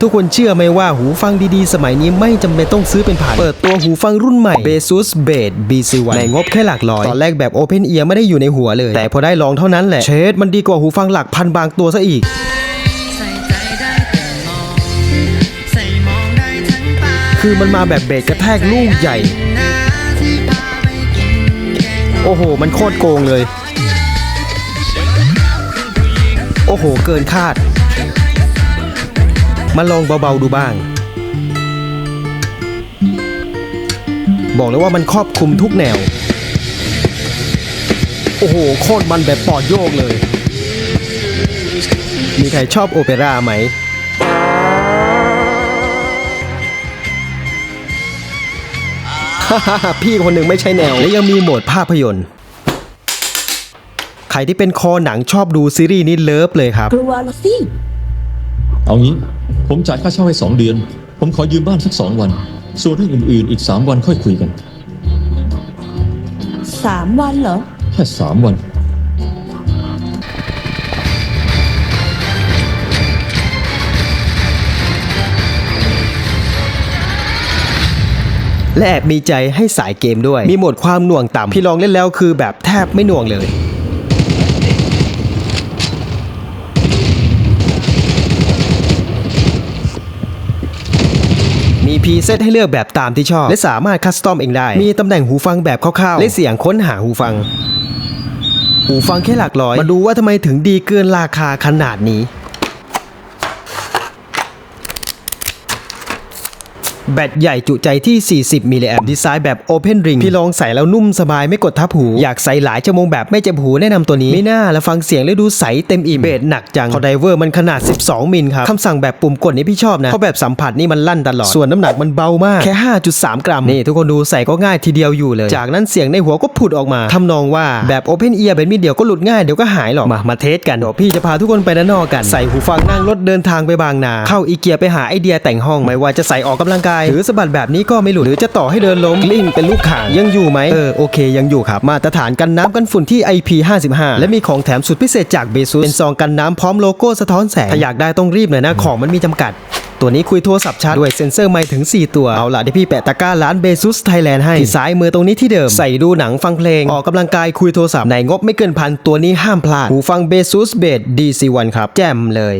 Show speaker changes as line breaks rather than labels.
ทุกคนเชื่อไหมว่าหูฟังดีๆ สมัยนี้ไม่จำเป็นต้องซื้อเป็นผ่าน เปิดตัวหูฟังรุ่นใหม่ Besus b a s BC1 ในงบแค่หลักร้อย ตอนแรกแบบ Open Ear ไม่ได้อยู่ในหัวเลย แต่พอได้ลองเท่านั้นแหละ เชดมันดีกว่าหูฟังหลักพันบางตัวซะอีกคือมันมาแบบเบสกระแทกลูกใหญ่ โอ้โห มันโคตรโกงเลย โอ้โห เกินคาด มาลองเบาๆดูบ้าง บอกเลยว่ามันครอบคลุมทุกแนว โอ้โห โคตรมันแบบปอดโยกเลย มีใครชอบโอเปร่าไหมฮ่าฮ่าพี่คนหนึ่งไม่ใช่แนว และยังมีโหมดภาพยนตร์ใครที่เป็นคอหนังชอบดูซีรีส์นี้เลิฟเลยครับ
กลัวละสิ
เอางี้ ผมจ่ายค่าเช่าให้สองเดือน ผมขอยืมบ้านสักสองวัน ส่วนเรื่องอื่นๆ อีกสามวันค่อยคุยกัน
สามวันเหรอ
แค่สามวัน
และแอบมีใจให้สายเกมด้วย มีโหมดความหน่วงต่ำพี่ลองเล่นแล้วคือแบบแทบไม่หน่วงเลย พีเซตให้เลือกแบบตามที่ชอบ และสามารถคัสตอมเองได้ มีตำแหน่งหูฟังแบบคร่าวๆและเสียงค้นหาหูฟังหูฟังแค่หลักร้อย มาดูว่าทำไมถึงดีเกินราคาขนาดนี้ แบตใหญ่จุใจที่ 40 มิลลิแอมดีไซน์แบบ Open Ring พี่ลองใส่แล้วนุ่มสบายไม่กดทับหู อยากใส่หลายชั่วโมงแบบไม่เจ็บหูแนะนำตัวนี้ ไม่น่าแล้วฟังเสียงแล้วดูใสเต็มอิ่มเบสหนักจังพอไดเวอร์มันขนาด 12 มิลครับคำสั่งแบบปุ่มกดนี่พี่ชอบนะเพราะแบบสัมผัสนี่มันลั่นตลอด ส่วนน้ำหนักมันเบามากแค่ 5.3 กรัมนี่ทุกคนดูใส่ก็ง่ายทีเดียวอยู่เลย จากนั้นเสียงในหัวก็ผุดออกมาทำนองว่าแบบ Open Ear เป็นมีเดียวก็หลุดง่ายเดี๋ยวก็หายหรอกมามาเทสกันเดี๋ยวพี่จะพาทุกคนไปด้านนอกกันใส่หูฟังนั่งรถเดินทางไปบางนา เข้าอีเกียไปหาไอเดียแต่งห้องไม่ว่าจะใส่ออกกำลังกายหรือสะบัดแบบนี้ก็ไม่หลุดหรือจะต่อให้เดินล้มกลิ้งเป็นลูกข่างยังอยู่ไหมเออโอเค ยังอยู่ครับมาตรฐานกันน้ำกันฝุ่นที่ IP55 และมีของแถมสุดพิเศษจากเบซูเป็นซองกันน้ำพร้อมโลโก้สะท้อนแสงถ้าอยากได้ต้องรีบหน่อยนะของมันมีจำกัดตัวนี้คุยโทรศัพท์ชาร์จด้วยเซ็นเซอร์ไม่ถึง 4 ตัว เอาล่ะที่พี่แปะตะกร้าร้านเบซุสไทยแลนด์ให้ที่ซ้ายมือตรงนี้ที่เดิม ใส่ดูหนังฟังเพลง ออกกำลังกายคุยโทรศัพท์ในงบไม่เกินพันตัวนี้ห้ามพลาด หูฟังเบซุสเบด DC1 ครับ แจ่มเลย